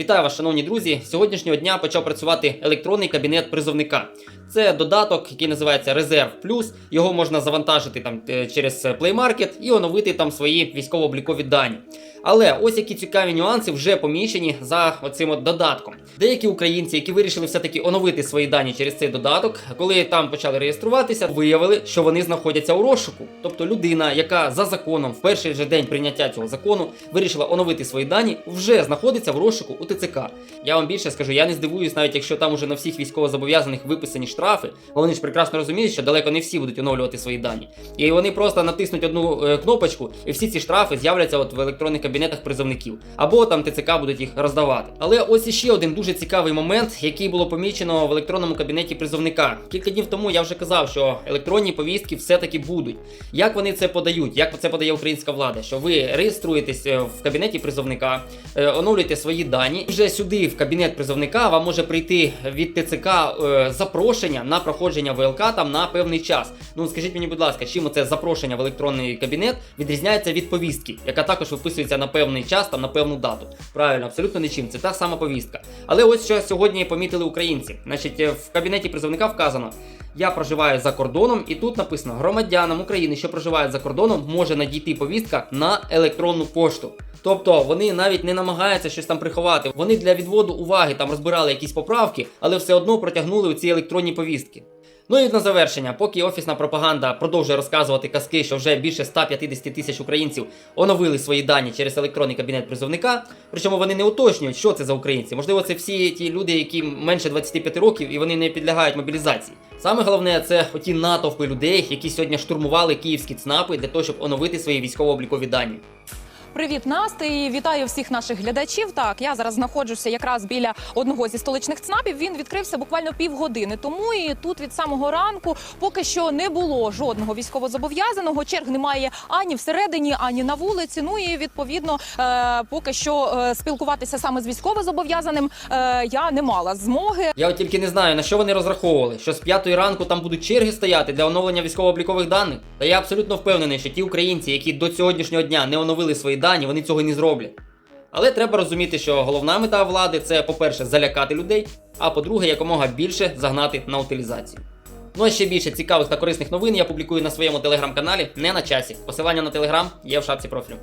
Вітаю вас, шановні друзі! З Сьогоднішнього дня почав працювати електронний кабінет призовника. Це додаток, який називається Резерв Плюс. Його можна завантажити там е, через Play Market і оновити там свої військово-облікові дані. Але ось які цікаві нюанси вже поміщені за оцим от додатком. Деякі українці, які вирішили все-таки оновити свої дані через цей додаток, коли там почали реєструватися, виявили, що вони знаходяться у розшуку. Тобто людина, яка за законом в перший же день прийняття цього закону вирішила оновити свої дані, вже знаходиться в розшуку ТЦК. Я вам більше скажу, я не здивуюсь, навіть якщо там уже на всіх військовозобов'язаних виписані штрафи, вони ж прекрасно розуміють, що далеко не всі будуть оновлювати свої дані. І вони просто натиснуть одну е, кнопочку, і всі ці штрафи з'являться от в електронних кабінетах призовників. Або там ТЦК будуть їх роздавати. Але ось іще один дуже цікавий момент, який було помічено в електронному кабінеті призовника. Кілька днів тому я вже казав, що електронні повістки все-таки будуть. Як вони це подають? Як це подає українська влада? Що ви реєструєтесь е, в кабінеті призовника, е, оновлюєте свої дані. Вже сюди, в кабінет призовника, вам може прийти від ТЦК е, запрошення на проходження ВЛК там на певний час. Ну скажіть мені, будь ласка, чим це запрошення в електронний кабінет відрізняється від повістки, яка також виписується на певний час, там на певну дату. Правильно, абсолютно нічим. Це та сама повістка. Але ось що сьогодні помітили українці. Значить, е, в кабінеті призовника вказано. Я проживаю за кордоном, і тут написано: громадянам України, що проживають за кордоном, може надійти повістка на електронну пошту. Тобто вони навіть не намагаються щось там приховати. Вони для відводу уваги там розбирали якісь поправки, але все одно протягнули ці електронні повістки. Ну і на завершення, поки офісна пропаганда продовжує розказувати казки, що вже більше 150 тисяч українців оновили свої дані через електронний кабінет призовника. Причому вони не уточнюють, що це за українці. Можливо, це всі ті люди, які менше 25 років і вони не підлягають мобілізації. Саме головне це оті натовпи людей, які сьогодні штурмували київські ЦНАПи для того, щоб оновити свої військово-облікові дані. Привіт, Насти, і вітаю всіх наших глядачів. Так, я зараз знаходжуся якраз біля одного зі столичних ЦНАПів. Він відкрився буквально півгодини тому. І тут від самого ранку поки що не було жодного військовозобов'язаного. Черг немає ані всередині, ані на вулиці. Ну і відповідно, е, поки що е, спілкуватися саме з військовозобов'язаним е, я не мала змоги. Я от тільки не знаю, на що вони розраховували, що з п'ятої ранку там будуть черги стояти для оновлення військово-облікових даних. Та я абсолютно впевнений, що ті українці, які до сьогоднішнього дня не оновили свої дані, вони цього не зроблять. Але треба розуміти, що головна мета влади це, по-перше, залякати людей, а по-друге, якомога більше загнати на утилізацію. Ну а ще більше цікавих та корисних новин я публікую на своєму телеграм-каналі не на часі. Посилання на телеграм є в шапці профілю.